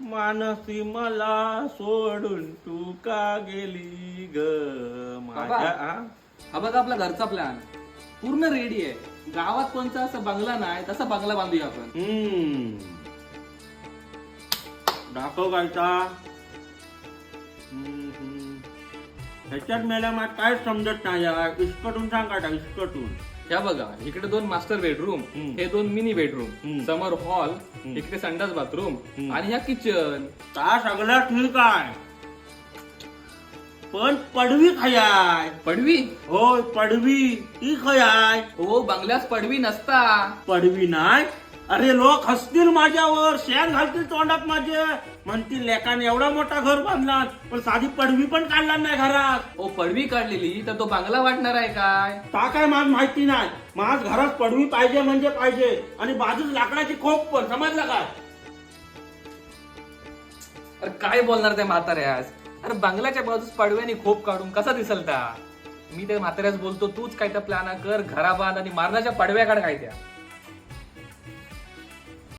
मानसी मला सोडून तू का गेली ग माझ्या बाबा. आ? हा बघा आपला घरचा प्लॅन पूर्ण रेडी आहे गावात कोणता असं बंगला नाही तसा बंगला बांधूया आपण हम्म. दाखव गायचा हम्म, हम्म. ह्याच्यात मेला मला काय समजत नाही यार इस्कटून सांग काटा इस्कटून ह्या बघा इकडे दोन मास्टर बेडरूम. हे दोन मिनी बेडरूम. समोर हॉल. इकडे संडास बाथरूम. आणि ह्या किचन ता सगळं ठीक आहे पण पडवी खयाय पडवी होय पडवी ती खयाय हो बंगल्यास पडवी नसता पडवी नाही अरे लोक हसतील माझ्यावर शेण घालतील तोंडात माझे. म्हणतील लेकाने एवढा मोठा घर बांधला पण साधी पडवी पण काढला नाही घरात. ओ पडवी काढलेली तर तो बंगला वाटणार आहे काय? का काय माझ माहिती नाही. माझ घरात पडवी पाहिजे म्हणजे पाहिजे आणि बाजूच लाकडाची खोप पण समजलं काय अरे काय बोलणार त्या म्हाताऱ्यास? अरे बंगल्याच्या बाजूस पडव्याने खोप काढून कसा दिसल त्या मी त्या म्हाताऱ्यास बोलतो तूच काय त्या प्लॅना कर घरा बांध आणि मारण्याच्या पडव्या काढ काय त्या.